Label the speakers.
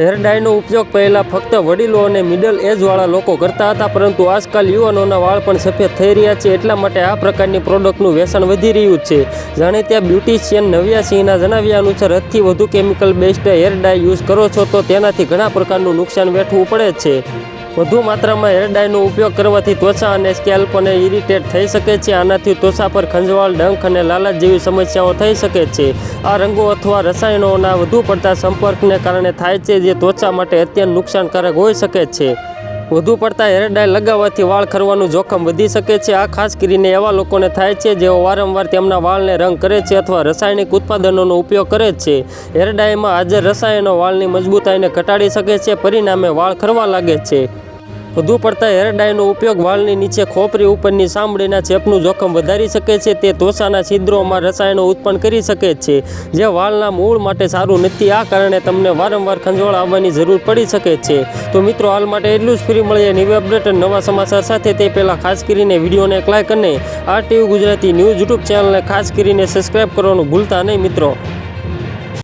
Speaker 1: Hair ડાયનો ઉપયોગ પહેલાં ફક્ત વડીલો અને મિડલ એજવાળા લોકો કરતા હતા, પરંતુ આજકાલ યુવાનોના વાળ પણ સફેદ થઈ રહ્યા છે. એટલા માટે આ પ્રકારની પ્રોડક્ટનું વેચાણ વધી રહ્યું છે. જાણે ત્યાં બ્યુટિશિયન નવ્યા સિંહના જણાવ્યા અનુસાર, હદથી વધુ chemical based hair dye use કરો છો તો તેનાથી ઘણા પ્રકારનું નુકસાન વેઠવું પડે છે. વધુ માત્રામાં હેર ડાયનો ઉપયોગ કરવાથી ત્વચા અને સ્કેલ્પને ઇરિટેટ થઈ શકે છે. આનાથી ત્વચા પર ખંજવાળ, ડંખ અને લાલાશ જેવી સમસ્યાઓ થઈ શકે છે. આ રંગો અથવા રસાયણોના વધુ પડતા સંપર્કને કારણે થાય છે, જે ત્વચા માટે અત્યંત નુકસાનકારક હોઈ શકે છે. વધુ પડતા હેર ડાય લગાવવાથી વાળ ખરવાનું જોખમ વધી શકે છે. આ ખાસ કરીને એવા લોકોને થાય છે, જેઓ વારંવાર તેમના વાળને રંગ કરે છે અથવા રાસાયણિક ઉત્પાદનોનો ઉપયોગ કરે છે. હેર ડાયમાં હાજર રસાયણો વાળની મજબૂતાઈને ઘટાડી શકે છે, પરિણામે વાળ ખરવા લાગે છે. વધુ પડતા હેર ડાયનો ઉપયોગ વાળની નીચે ખોપરી ઉપરની ચામડીના ચેપનું જોખમ વધારી શકે છે, તે તોસાના છિદ્રોમાં રસાયણો ઉત્પન્ન કરી શકે છે, જે વાળના મૂળ માટે સારું નથી. આ કારણે તમને વારંવાર ખંજવાળ આવવાની જરૂર પડી શકે છે. તો મિત્રો, હાલ માટે એટલું જ. ફ્રી મળીએ ન્યૂ અપડેટ નવા સમાચાર સાથે. તે પહેલાં ખાસ કરીને વિડીયોને એક લાઇક અને આ ટીવી ગુજરાતી ન્યૂઝ યુટ્યુબ ચેનલને ખાસ કરીને સબસ્ક્રાઈબ કરવાનું ભૂલતા નહીં મિત્રો.